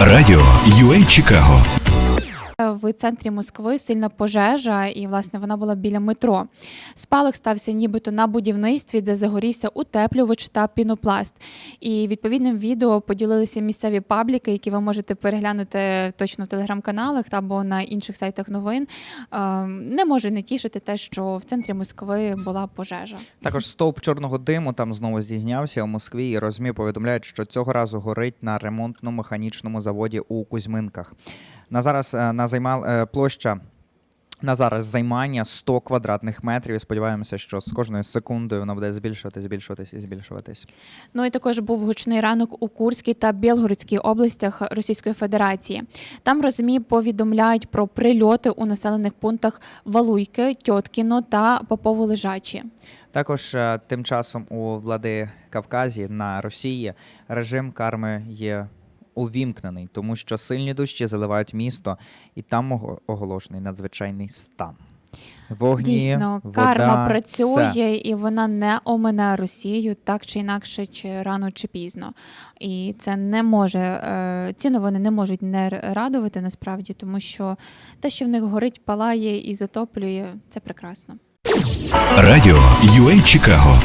Радіо UA Чикаго. В центрі Москви сильна пожежа, і власне вона була біля метро. Спалах стався нібито на будівництві, де загорівся утеплювач та пінопласт. І відповідним відео поділилися місцеві пабліки, які ви можете переглянути точно в телеграм-каналах або на інших сайтах новин. Е, Не може не тішити те, що в центрі Москви була пожежа. Також стовп чорного диму там знову здійснявся у Москві. І розмі повідомляють, що цього разу горить на ремонтно-механічному заводі у Кузьминках. На зараз е, на займал е, площа. На зараз займання 100 квадратних метрів. І сподіваємося, що з кожною секундою воно буде збільшуватись, збільшуватись і збільшуватись. Ну і також був гучний ранок у Курській та Білгородській областях Російської Федерації. Там розмі повідомляють про прильоти у населених пунктах Валуйки, Тьоткіно та Попово-Лежачі. Також е, тим часом у влади Кавказі на Росії режим карми є увімкнений, тому що сильні дощі заливають місто, і там ого- оголошений надзвичайний стан. Вогні, Дійсно, вода, карма працює все. і вона не омине Росію так чи інакше, чи рано чи пізно. І це не може е, ці новини не можуть не радувати насправді, тому що те, що в них горить, палає і затоплює, це прекрасно. Радіо UA Чикаго.